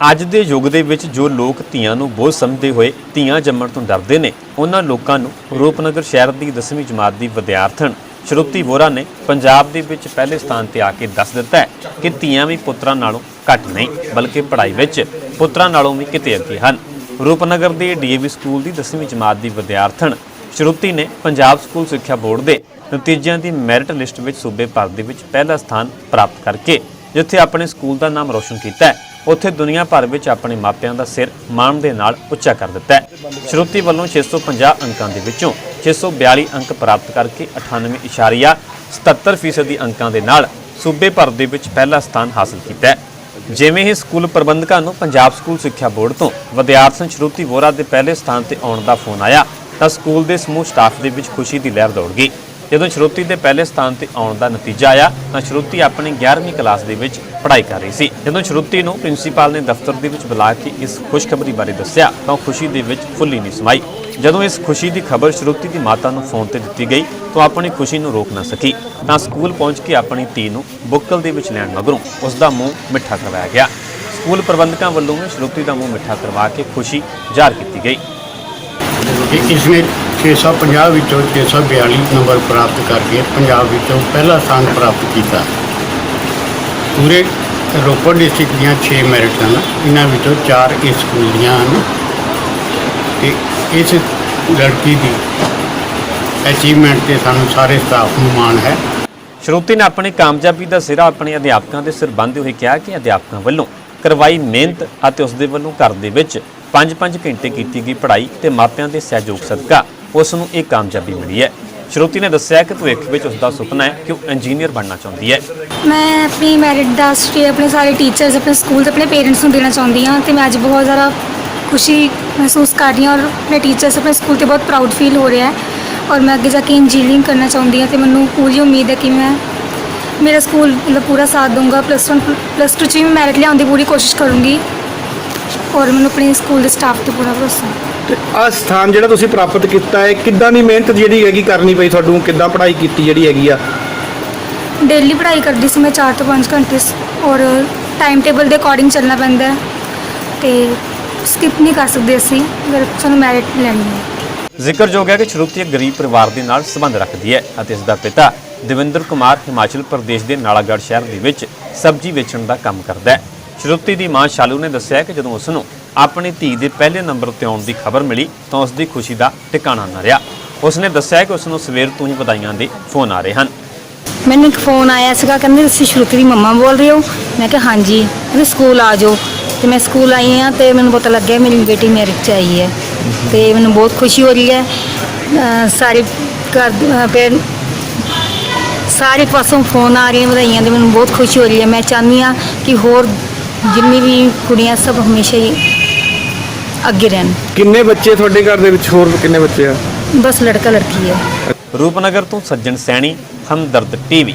ਅੱਜ ਦੇ ਯੁੱਗ ਦੇ ਵਿੱਚ ਜੋ ਲੋਕ ਧੀਆਂ ਨੂੰ ਬੋਝ ਸਮਝਦੇ ਹੋਏ ਧੀਆਂ ਜੰਮਣ ਤੋਂ ਡਰਦੇ ਨੇ, ਉਹਨਾਂ ਲੋਕਾਂ ਨੂੰ ਰੂਪਨਗਰ ਸ਼ਹਿਰ ਦੀ 10ਵੀਂ ਜਮਾਤ ਦੀ ਵਿਦਿਆਰਥਣ ਸ਼ਰੁਤੀ ਵੋਰਾ ਨੇ ਪੰਜਾਬ ਦੇ ਵਿੱਚ ਪਹਿਲੇ ਸਥਾਨ ਤੇ ਆ ਕੇ ਦੱਸ ਦਿੱਤਾ ਹੈ ਕਿ ਧੀਆਂ ਵੀ ਪੁੱਤਰਾਂ ਨਾਲੋਂ ਘੱਟ ਨਹੀਂ, ਬਲਕਿ ਪੜ੍ਹਾਈ ਵਿੱਚ ਪੁੱਤਰਾਂ ਨਾਲੋਂ ਵੀ ਕਿਤੇ ਅੱਗੇ ਹਨ। ਰੂਪਨਗਰ ਦੇ ਡੀਏਵੀ ਸਕੂਲ ਦੀ 10ਵੀਂ ਜਮਾਤ ਦੀ ਵਿਦਿਆਰਥਣ ਸ਼ਰੁਤੀ ਨੇ ਪੰਜਾਬ ਸਕੂਲ ਸਿੱਖਿਆ ਬੋਰਡ ਦੇ ਨਤੀਜਿਆਂ ਦੀ ਮੈਰਿਟ ਲਿਸਟ ਵਿੱਚ ਸੂਬੇ ਭਰ ਦੇ ਵਿੱਚ ਪਹਿਲਾ ਸਥਾਨ ਪ੍ਰਾਪਤ ਕਰਕੇ ਜਿੱਥੇ ਆਪਣੇ ਸਕੂਲ ਦਾ ਨਾਮ ਰੋਸ਼ਨ ਕੀਤਾ ਹੈ, ਉੱਥੇ ਦੁਨੀਆ ਭਰ ਵਿੱਚ ਆਪਣੇ ਮਾਪਿਆਂ ਦਾ ਸਿਰ ਮਾਣ ਦੇ ਨਾਲ ਉੱਚਾ ਕਰ ਦਿੱਤਾ ਹੈ। ਸ਼ਰੁਤੀ ਵੱਲੋਂ 650 ਅੰਕਾਂ ਦੇ ਵਿੱਚੋਂ 642 ਅੰਕ ਪ੍ਰਾਪਤ ਕਰਕੇ 98.77% ਫੀਸਦੀ ਅੰਕਾਂ ਦੇ ਨਾਲ ਸੂਬੇ ਭਰ ਦੇ ਵਿੱਚ ਪਹਿਲਾ ਸਥਾਨ ਹਾਸਲ ਕੀਤਾ ਹੈ। ਜਿਵੇਂ ਹੀ ਸਕੂਲ ਪ੍ਰਬੰਧਕਾਂ ਨੂੰ ਪੰਜਾਬ ਸਕੂਲ ਸਿੱਖਿਆ ਬੋਰਡ ਤੋਂ ਵਿਦਿਆਰਥਣ ਸ਼ਰੂਤੀ ਵੋਰਾ ਦੇ ਪਹਿਲੇ ਸਥਾਨ ਤੇ ਆਉਣ ਦਾ ਫੋਨ ਆਇਆ, ਤਾਂ ਸਕੂਲ ਦੇ ਸਮੂਹ ਸਟਾਫ ਦੇ ਵਿੱਚ ਖੁਸ਼ੀ ਦੀ ਲਹਿਰ ਦੌੜ ਗਈ। ਜਦੋਂ ਸ਼ਰੂਤੀ ਦੇ ਪਹਿਲੇ ਸਥਾਨ ਤੇ ਆਉਣ ਦਾ ਨਤੀਜਾ ਆਇਆ, ਤਾਂ ਸ਼ਰੂਤੀ ਆਪਣੀ 11ਵੀਂ ਕਲਾਸ ਦੇ ਵਿੱਚ ਪੜ੍ਹਾਈ ਕਰ ਰਹੀ ਸੀ। ਜਦੋਂ ਸ਼ਰੂਤੀ ਨੂੰ ਪ੍ਰਿੰਸੀਪਲ ਨੇ ਦਫ਼ਤਰ ਦੇ ਵਿੱਚ ਬੁਲਾ ਕੇ ਇਸ ਖੁਸ਼ਖਬਰੀ ਬਾਰੇ ਦੱਸਿਆ, ਤਾਂ ਉਹ ਖੁਸ਼ੀ ਦੇ ਵਿੱਚ ਫੁੱਲੀ ਨਹੀਂ ਸਮਾਈ। ਜਦੋਂ ਇਸ ਖੁਸ਼ੀ ਦੀ ਖਬਰ ਸ਼ਰੂਤੀ ਦੀ ਮਾਤਾ ਨੂੰ ਫੋਨ ਤੇ ਦਿੱਤੀ ਗਈ, ਤਾਂ ਆਪਣੀ ਖੁਸ਼ੀ ਨੂੰ ਰੋਕ ਨਾ ਸਕੀ। ਤਾਂ ਸਕੂਲ ਪਹੁੰਚ ਕੇ ਆਪਣੀ ਧੀ ਨੂੰ ਬੁੱਕਲ ਦੇ ਵਿੱਚ ਲੈਣ ਮਗਰੋਂ ਉਸ ਦਾ ਮੂੰਹ ਮਿੱਠਾ ਕਰਵਾਇਆ ਗਿਆ। ਸਕੂਲ ਪ੍ਰਬੰਧਕਾਂ ਵੱਲੋਂ ਵੀ ਸ਼ਰੂਤੀ ਦਾ ਮੂੰਹ ਮਿੱਠਾ ਕਰਵਾ ਕੇ ਖੁਸ਼ੀ ਜ਼ਾਹਰ ਕੀਤੀ ਗਈ। ਕਿ 650 ਵਿੱਚੋਂ 642 ਨੰਬਰ ਪ੍ਰਾਪਤ ਕਰਕੇ ਪੰਜਾਬ ਵਿੱਚੋਂ ਪਹਿਲਾ ਸਥਾਨ ਪ੍ਰਾਪਤ ਕੀਤਾ। ਪੂਰੇ ਰੋਪੜ ਡਿਸਟ੍ਰਿਕਟ ਦੀਆਂ 6 ਮੈਰਿਟ ਹਨ। ਇਹਨਾਂ ਵਿੱਚੋਂ 4 ਇਸ ਸਕੂਲ ਦੀਆਂ ਹਨ। ਤੇ ਇਸ ਲੜਕੀ ਦੀ ਅਚੀਵਮੈਂਟ ਤੇ ਸਾਨੂੰ ਸਾਰੇ ਸਟਾਫ ਨੂੰ ਮਾਣ ਹੈ। ਸ਼ਰੂਤੀ ਨੇ ਆਪਣੀ ਕਾਮਯਾਬੀ ਦਾ ਸਿਰਾ ਆਪਣੇ ਅਧਿਆਪਕਾਂ ਦੇ ਸਿਰ ਬੰਨ੍ਹਦੇ ਹੋਏ ਕਿਹਾ ਕਿ ਅਧਿਆਪਕਾਂ ਵੱਲੋਂ ਕਰਵਾਈ ਮਿਹਨਤ ਅਤੇ ਉਸ ਦੇ ਵੱਲੋਂ ਘਰ ਦੇ ਵਿੱਚ 5-5 ਘੰਟੇ ਕੀਤੀ ਗਈ ਪੜ੍ਹਾਈ ਤੇ ਮਾਪਿਆਂ ਦੇ ਸਹਿਯੋਗ ਸਦਕਾ ਉਸ ਨੂੰ ਇਹ ਕਾਮਯਾਬੀ ਮਿਲੀ ਹੈ। ਸ਼ਰੂਤੀ ਨੇ ਦੱਸਿਆ ਕਿ ਭਵਿੱਖ ਵਿੱਚ ਉਸ ਦਾ ਸੁਪਨਾ ਹੈ ਕਿ ਉਹ ਇੰਜੀਨੀਅਰ ਬਣਨਾ ਚਾਹੁੰਦੀ ਹੈ। ਮੈਂ ਆਪਣੀ ਮੈਰਿਟ ਦਾ ਸਟੇ ਆਪਣੇ ਸਾਰੇ ਟੀਚਰਸ ਆਪਣੇ ਸਕੂਲ ਤੇ ਆਪਣੇ ਪੇਰੈਂਟਸ ਨੂੰ ਦੇਣਾ ਚਾਹੁੰਦੀ ਹਾਂ ਤੇ ਮੈਂ ਅੱਜ ਬਹੁਤ ਜ਼ਿਆਦਾ ਖੁਸ਼ੀ ਮਹਿਸੂਸ ਕਰ ਰਹੀ ਹਾਂ ਔਰ ਆਪਣੇ ਟੀਚਰਸ ਆਪਣੇ ਸਕੂਲ ਤੇ ਬਹੁਤ ਪ੍ਰਾਊਡ ਫੀਲ ਹੋ ਰਿਹਾ ਹੈ ਔਰ ਮੈਂ ਅੱਗੇ ਜਾ ਕੇ ਇੰਜੀਨੀਅਰਿੰਗ ਕਰਨਾ ਚਾਹੁੰਦੀ ਹਾਂ ਤੇ ਮੈਨੂੰ ਪੂਰੀ ਉਮੀਦ ਹੈ ਕਿ ਮੈਂ ਮੇਰਾ ਸਕੂਲ ਮਤਲਬ ਪੂਰਾ ਸਾਥ ਦਊਂਗਾ ਪਲੱਸ 1 ਪਲੱਸ 2 ਚ ਵੀ ਮੈਰਿਟ ਲਿਆਉਣ ਦੀ ਪੂਰੀ ਕੋਸ਼ਿਸ਼ ਕਰੂੰਗੀ ਔਰ ਮੈਨੂੰ ਆਪਣੇ ਸਕੂਲ ਦੇ ਸਟਾਫ ਤੇ ਪੂਰਾ ਭਰੋਸਾ ਹੈ। ਤੇ ਆਹ ਸਥਾਨ ਜਿਹੜਾ ਤੁਸੀਂ ਪ੍ਰਾਪਤ ਕੀਤਾ ਹੈ ਕਿੱਦਾਂ ਦੀ ਮਿਹਨਤ ਜਿਹੜੀ ਹੈਗੀ ਕਰਨੀ ਪਈ ਤੁਹਾਨੂੰ? ਕਿੱਦਾਂ ਪੜ੍ਹਾਈ ਕੀਤੀ ਜਿਹੜੀ ਹੈਗੀ ਆ? ਡੇਲੀ ਪੜ੍ਹਾਈ ਕਰਦੀ ਸੀ ਮੈਂ 4 ਤੋਂ 5 ਘੰਟੇ ਸ- ਔਰ ਟਾਈਮ ਟੇਬਲ ਦੇ ਅਕੋਰਡਿੰਗ ਚੱਲਣਾ ਪੈਂਦਾ ਹੈ ਤੇ ਸਕਿਪ ਨਹੀਂ ਕਰ ਸਕਦੇ ਅਸੀਂ ਅਗਰ ਸਾਨੂੰ ਮੈਰਿਟ ਲੈਣੀ ਹੈ। ਜ਼ਿਕਰਯੋਗ ਹੈ ਕਿ ਸ਼ਰੂਤੀ ਇੱਕ ਗਰੀਬ ਪਰਿਵਾਰ ਦੇ ਨਾਲ ਸੰਬੰਧ ਰੱਖਦੀ ਹੈ ਅਤੇ ਇਸ ਦਾ ਪਿਤਾ ਦਵਿੰਦਰ ਕੁਮਾਰ ਹਿਮਾਚਲ ਪ੍ਰਦੇਸ਼ ਦੇ ਨਾਲਾਗੜ੍ਹ ਸ਼ਹਿਰ ਦੇ ਵਿੱਚ ਸਬਜ਼ੀ ਵੇਚਣ ਦਾ ਕੰਮ ਕਰਦਾ ਹੈ। ਸ਼ਰੂਤੀ ਦੀ ਮਾਂ ਸ਼ਾਲੂ ਨੇ ਦੱਸਿਆ ਕਿ ਜਦੋਂ ਉਸ ਨੂੰ ਆਪਣੀ ਧੀ ਦੇ ਪਹਿਲੇ ਨੰਬਰ ਤੇ ਆਉਣ ਦੀ ਖਬਰ ਮਿਲੀ ਤਾਂ ਉਸ ਦੀ ਖੁਸ਼ੀ ਦਾ ਟਿਕਾਣਾ ਨਾ ਰਿਹਾ। ਉਸ ਨੇ ਦੱਸਿਆ ਕਿ ਉਸ ਨੂੰ ਸਵੇਰ ਤੋਂ ਹੀ ਵਧਾਈਆਂ ਦੇ ਫੋਨ ਆ ਰਹੇ ਹਨ। ਮੈਨੂੰ ਇੱਕ ਫੋਨ ਆਇਆ ਸੀਗਾ, ਕਹਿੰਦੇ ਤੁਸੀਂ ਸ਼ਰੂਤੀ ਦੀ ਮੰਮਾ ਬੋਲ ਰਹੇ ਹੋ? ਮੈਂ ਕਿਹਾ, ਹਾਂਜੀ। ਕਹਿੰਦੇ ਸਕੂਲ ਆ ਜਾਓ। ਤੇ ਮੈਂ ਸਕੂਲ ਆਈ ਹਾਂ ਤੇ ਮੈਨੂੰ ਪਤਾ ਲੱਗਿਆ ਮੇਰੀ ਬੇਟੀ ਮੈਰਿਟ 'ਚ ਆਈ ਹੈ। ਤੇ ਮੈਨੂੰ ਬਹੁਤ ਖੁਸ਼ੀ ਹੋ ਰਹੀ ਹੈ। ਸਾਰੇ ਘਰ ਅਹ ਸਾਰੇ ਪਾਸੋਂ ਫੋਨ ਆ ਰਹੇ ਵਧਾਈਆਂ ਦੇ, ਮੈਨੂੰ ਬਹੁਤ ਖੁਸ਼ੀ ਹੋ ਰਹੀ ਹੈ। ਮੈਂ ਚਾਹੁੰਦੀ ਹਾਂ ਕਿ ਹੋਰ ਜਿੰਨੀ ਵੀ ਕੁੜੀਆਂ ਸਭ ਹਮੇਸ਼ਾ ਹੀ ਅੱਗੇ ਰਹਿਣ। ਕਿੰਨੇ ਬੱਚੇ ਤੁਹਾਡੇ ਘਰ ਦੇ ਵਿੱਚ? ਹੋਰ ਕਿੰਨੇ ਬੱਚੇ ਆ? ਬਸ ਲੜਕਾ ਲੜਕੀ ਹੈ। ਰੂਪਨਗਰ ਤੋਂ ਸੱਜਣ ਸੈਣੀ ਹਮਦਰਦ ਟੀਵੀ।